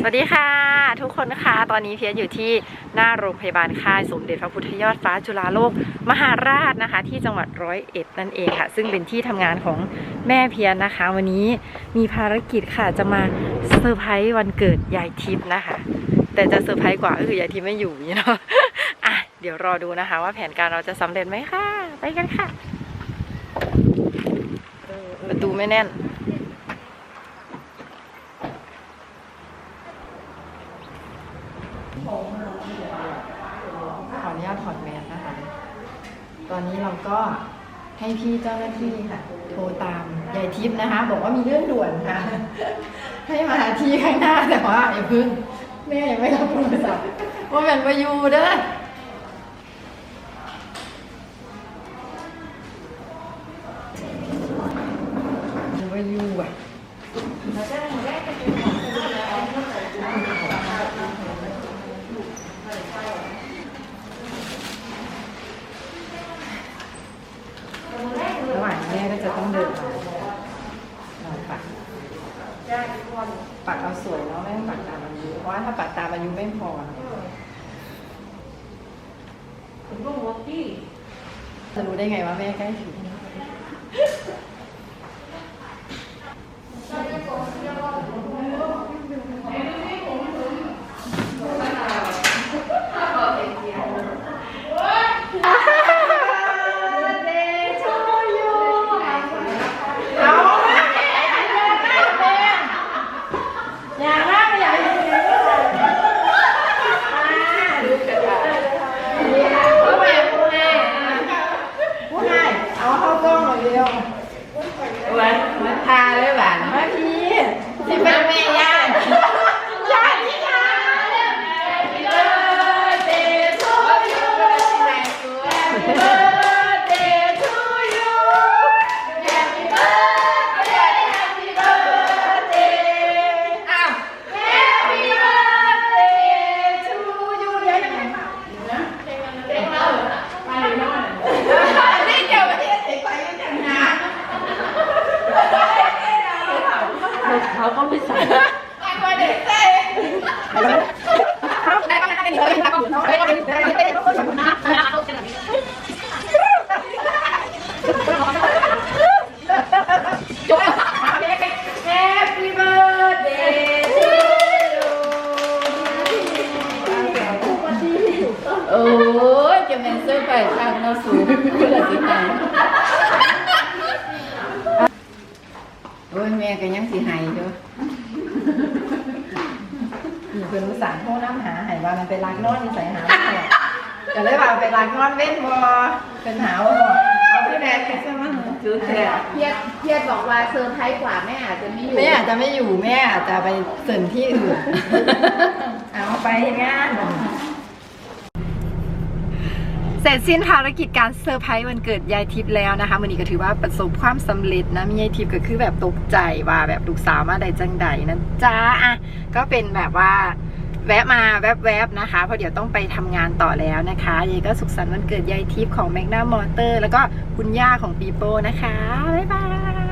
สวัสดีค่ะ ทุกคนนะคะตอนนี้เพียรอยู่ที่หน้าโรงพยาบาลค่ายสมเด็จพระพุทธยอดฟ้าจุฬาโลกมหาราชนะคะ ที่จังหวัดร้อยเอ็ดนั่นเองค่ะ ซึ่งเป็นที่ทำงานของแม่เพียรนะคะ วันนี้มีภารกิจค่ะจะมาเซอร์ไพรส์วันเกิดยายทิพย์นะคะ แต่จะเซอร์ไพรส์กว่าก็คือยายทิพย์ไม่อยู่เนาะอะเดี๋ยวรอดูนะคะ ว่าแผนการเราจะสำเร็จไหมค่ะ ไปกันค่ะประตูไม่แน่น อนุญาตถอดแมสนะคะ ตอนนี้เราก็ให้พี่เจ้าหน้าที่ค่ะ โทรตามยายทิพย์นะคะ บอกว่ามีเรื่องด่วนค่ะ ให้มาที่ข้างหน้าแต่ว่าอย่าพึ่งแม่ยังไม่รับโทรศัพท์ว่าแมนมาอยู่เด้อยังมาอยู่อะ ระหว่างแม่ ก็จะต้องเดินมาเราปักปักเอาสวยเนาะไม่ต้องปักตามอายุเพราะว่าถ้าปักตามอายุไม่พอจะรู้ได้ไงว่าแม่ใกล้ถึงเอาแม่อย่ามาอย่าอย่าอย่าดูกันค่ะพูดแม่พูดแม่พูดให้เอาเข้ากล้องหน่อย เดียววันมาทาเลยหวานมาพี่ที่เป็นแม่ย่าย่าที่ทา Happy birthday to you Happy birthday to you Happy birthday Happy birthday อ้าว Happy birthday to you เดี๋ยวยังไงนะเพลงมันเพลงเราไปนอนนี่เดี๋ยวไปเฮ็ดให้ไปกันจังนะเขา ก็ไม่ใส่ไอ้คนเด็กเต้แฮปปี้เบิร์ดเดย์ทูยูโอ้ยจะเป็นเสื้อไก่ทางเราสูงเพื่อสิไง โอ้ยแม่ก็ยังสิหายอยู่มีเพื่อนรู้สารโทษน้ำหาใหายว่ามันเป็นรักนอนนิสัยหาไม่แก่ก็เลยว่าเป็นรักนอนเว้นบอเป็นหาวบอเอาพี่แดนแค่ใช่ไหมจุดแท้เพียรเพียรบอกว่าเซอร์ไพรส์กว่าแม่อาจจะไม่อยู่แม่อาจจะไม่อยู่แม่อาจจะไปเสริมที่อื่นเอาไปงานเส ร็จสิ้นภารกิจการเซอร์ไพรส์วันเกิดยายทิพย์แล้วนะคะวันนี้ก็ถือว่าประสบความสำเร็จนะมียายทิพย์ก็คือแบบตกใจว่าแบบลูกสาวมาได้จังใดนะจ้าอะก็เป็นแบบว่าแวะมาแวบๆนะคะเพราะเดี๋ยวต้องไปทำงานต่อแล้วนะคะยายก็สุขสันต์วันเกิดยายทิพย์ของแมกนามอเตอร์ แล้วก็คุณย่าของปีโป้นะคะบ๊ายบาย